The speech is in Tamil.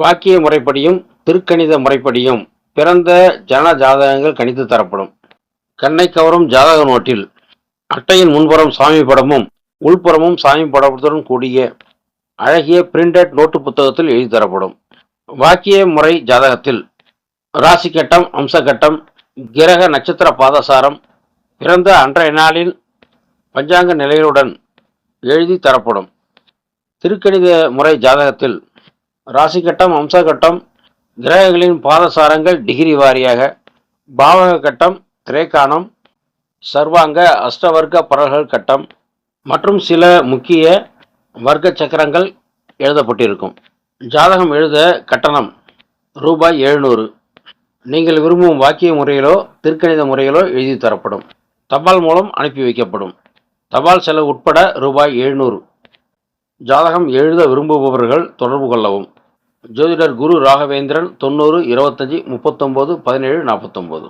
வாக்கிய முறைப்படியும் திருக்கணித முறைப்படியும் பிறந்த ஜன ஜாதகங்கள் கணித்து தரப்படும். கண்ணை கவரும் ஜாதக நோட்டில் அட்டையின் முன்புறம் சாமி படமும் உள்புறமும் சாமி படத்துடன் கூடிய அழகிய பிரிண்டட் நோட்டு புத்தகத்தில் எழுதி தரப்படும். வாக்கிய முறை ஜாதகத்தில் ராசி கட்டம் அம்ச கட்டம் கிரக நட்சத்திர பாதசாரம் பிறந்த அன்றைய நாளின் பஞ்சாங்க நிலைகளுடன் எழுதி தரப்படும். திருக்கணித முறை ஜாதகத்தில் ராசி கட்டம் அம்ச கட்டம் கிரகங்களின் பாதசாரங்கள் டிகிரி வாரியாக. பாவக கட்டம் திரைக்காணம் சர்வாங்க அஷ்டவர்க்க பரல்கள் கட்டம் மற்றும் சில முக்கிய வர்க்க சக்கரங்கள் எழுதப்பட்டிருக்கும். ஜாதகம் எழுத கட்டணம் ரூபாய் எழுநூறு. நீங்கள் விரும்பும் வாக்கிய முறையிலோ திருக்கணித முறையிலோ எழுதி தரப்படும். தபால் மூலம் அனுப்பி வைக்கப்படும். தபால் செலவு உட்பட ரூபாய் எழுநூறு. ஜாதகம் எழுத விரும்புபவர்கள் தொடர்பு கொள்ளவும். ஜோதிடர் குரு ராகவேந்திரன் தொண்ணூறு இருபத்தஞ்சி முப்பத்தொம்போது பதினேழு நாற்பத்தொம்போது.